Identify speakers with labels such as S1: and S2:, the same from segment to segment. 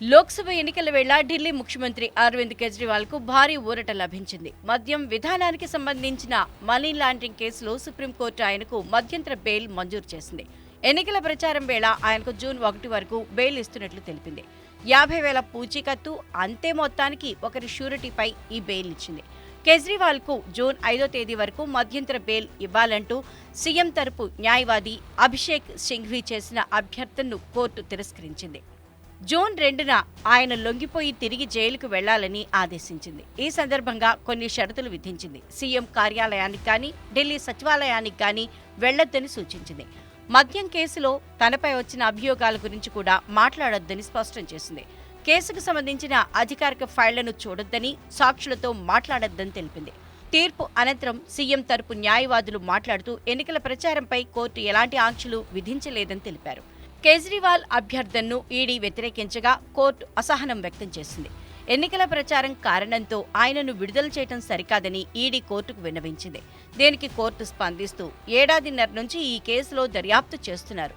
S1: లోక్సభ ఎన్నికల వేళ ఢిల్లీ ముఖ్యమంత్రి అరవింద్ కేజ్రీవాల్కు భారీ ఊరట లభించింది. మద్యం విధానానికి సంబంధించిన మనీ లాండరింగ్ కేసులో సుప్రీంకోర్టు ఆయనకు మధ్యంతర బెయిల్ మంజూరు చేసింది. ఎన్నికల ప్రచారం వేళ ఆయనకు జూన్ ఒకటి వరకు బెయిల్ ఇస్తున్నట్లు తెలిపింది. యాభై వేల పూచీకత్తు అంతే మొత్తానికి ఒకరి షూరిటీపై ఈ బెయిల్ ఇచ్చింది. కేజ్రీవాల్కు జూన్ ఐదో తేదీ వరకు మధ్యంతర బెయిల్ ఇవ్వాలంటూ సీఎం తరపు న్యాయవాది అభిషేక్ సింఘ్వి చేసిన అభ్యర్థనను కోర్టు తిరస్కరించింది. జూన్ రెండున ఆయన లొంగిపోయి తిరిగి జైలుకు వెళ్ళాలని ఆదేశించింది. ఈ సందర్భంగా కొన్ని షరతులు విధించింది. సీఎం కార్యాలయానికి కానీ ఢిల్లీ సచివాలయానికి కానీ వెళ్ళొద్దని సూచించింది. మద్యం కేసులో తనపై వచ్చిన అభియోగాల గురించి కూడా మాట్లాడొద్దని స్పష్టం చేసింది. కేసుకు సంబంధించిన అధికారిక ఫైళ్ళను చూడొద్దని సాక్షులతో మాట్లాడొద్దని తెలిపింది. తీర్పు అనంతరం సీఎం తరపు న్యాయవాదులు మాట్లాడుతూ ఎన్నికల ప్రచారంపై కోర్టు ఎలాంటి ఆంక్షలు విధించలేదని తెలిపారు. కేజ్రీవాల్ అభ్యర్థనను ఈడీ వ్యతిరేకించగా కోర్టు అసహనం వ్యక్తం చేసింది. ఎన్నికల ప్రచారం కారణంతో ఆయనను విడుదల చేయడం సరికాదని ఈడీ కోర్టుకు విన్నవించింది. దీనికి కోర్టు స్పందిస్తూ ఏడాదిన్నర నుంచి ఈ కేసులో దర్యాప్తు చేస్తున్నారు.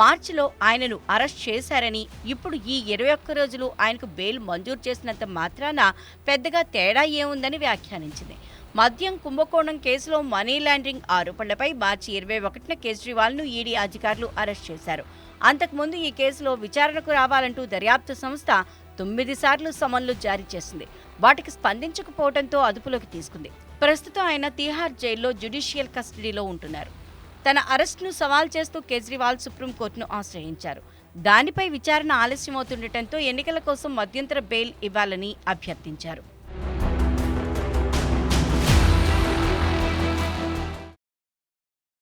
S1: మార్చిలో ఆయనను అరెస్ట్ చేశారని ఇప్పుడు ఈ ఇరవై ఒక్క రోజులు ఆయనకు బెయిల్ మంజూరు చేసినంత మాత్రాన పెద్దగా తేడా ఏముందని వ్యాఖ్యానించింది. మద్యం కుంభకోణం కేసులో మనీ లాండరింగ్ ఆరోపణలపై మార్చి ఇరవై ఒకటిన కేజ్రీవాల్ను ఈడీ అధికారులు అరెస్ట్ చేశారు. అంతకుముందు ఈ కేసులో విచారణకు రావాలంటూ దర్యాప్తు సంస్థ తొమ్మిది సార్లు సమన్లు జారీ చేసింది. వాటికి స్పందించకపోవడంతో అదుపులోకి తీసుకుంది. ప్రస్తుతం ఆయన తిహార్ జైల్లో జ్యుడిషియల్ కస్టడీలో ఉంటున్నారు. తన అరెస్టును సవాల్ చేస్తూ కేజ్రీవాల్ సుప్రీంకోర్టును ఆశ్రయించారు. దానిపై విచారణ ఆలస్యమవుతుండటంతో ఎన్నికల కోసం మధ్యంతర బెయిల్ ఇవ్వాలని అభ్యర్థించారు.